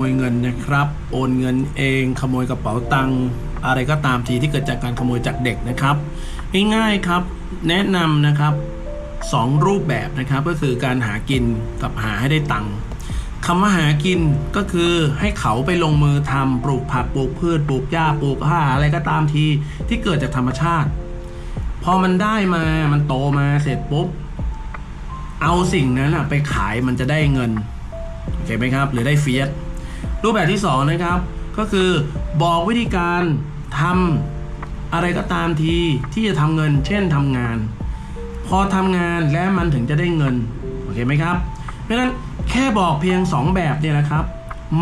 โมยเงินนะครับ โอนเงินเอง ขโมยกระเป๋าตังค์อะไรก็ตามทีที่เกิดจากการขโมยจากเด็กนะครับ ง่ายๆครับ แนะนำนะครับสองรูปแบบนะครับ ก็คือการหากินกับหาให้ได้ตังค์คำว่าหากินก็คือให้เขาไปลงมือทำปลูกผักปลูกพืชปลูกหญ้าปลูกผ้าอะไรก็ตามทีที่เกิดจากธรรมชาติ พอมันได้มามันโตมาเสร็จปุ๊บ เอาสิ่งนั้นไปขายมันจะได้เงินโอเคไหมครับ หรือได้เฟียส รูปแบบที่ 2 นะครับ ก็คือบอกวิธีการทำอะไรก็ตามทีที่จะทำเงิน เช่นทำงาน พอทำงานและมันถึงจะได้เงิน โอเคไหมครับ เพราะฉะนั้นแค่บอกเพียง 2 แบบเนี่ยนะครับ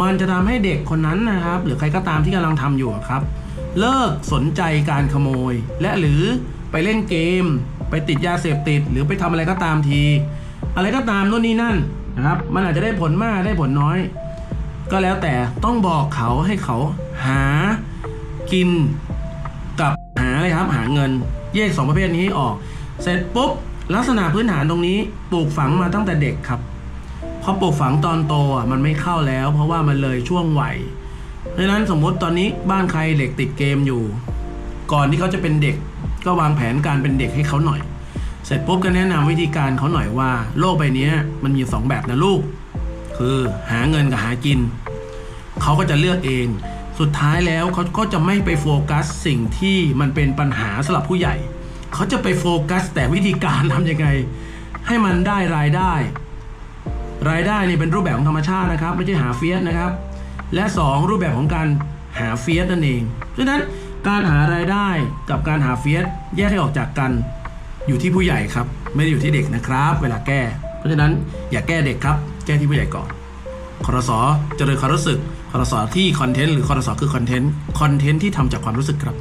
มันจะทำให้เด็กคนนั้นนะครับ หรือใครก็ตามที่กำลังทำอยู่ครับ เลิกสนใจการขโมย และหรือไปเล่นเกม ไปติดยาเสพติด หรือไปทำอะไรก็ตามที อะไรก็ตามโน่นนี่นั่นนะครับ มันอาจจะได้ผลมากได้ผลน้อย ก็แล้วแต่ต้องบอกเขาให้เขาหากินกับหาอะไรครับหาเงินแยกสองประเภทนี้ให้ออก เสร็จปุ๊บลักษณะพื้นฐานตรงนี้ปลูกฝังมาตั้งแต่เด็กครับพอปลูกฝังตอนโตอะมันไม่เข้าแล้ว เพราะว่ามันเลยช่วงวัยเพราะฉะนั้นสมมติตอนนี้บ้านใครเด็กติดเกมอยู่ ก่อนที่เขาจะเป็นเด็ก ก็วางแผนการเป็นเด็กให้เขาหน่อย เสร็จปุ๊บก็แนะนำวิธีการเขาหน่อยว่า โลกใบนี้มันมีสองแบบนะลูก คือหาเงินกับหากิน เขาก็จะเลือกเอง สุดท้ายแล้วเขาก็จะไม่ไปโฟกัสสิ่งที่มันเป็นปัญหาสำหรับผู้ใหญ่ เขาจะไปโฟกัสแต่วิธีการทำยังไง ให้มันได้รายได้ รายได้นี่เป็นรูปแบบของธรรมชาตินะครับ ไม่ใช่หาเฟียสนะครับ และ 2 รูปแบบของการหาเฟียสนั่นเองเพราะฉะนั้นการหารายได้กับการหาเฟียสแยกให้ออกจากกันอยู่ที่ผู้ใหญ่ครับ ไม่ได้อยู่ที่เด็กนะครับ เวลาแก้ เพราะฉะนั้นอย่าแก้เด็กครับ แก้ที่ผู้ใหญ่ก่อนคอรสอเจริญความรู้สึกคอรสอที่คอนเทนต์หรือคอรสอคือคอนเทนต์คอนเทนต์ที่ทำจากความรู้สึกครับ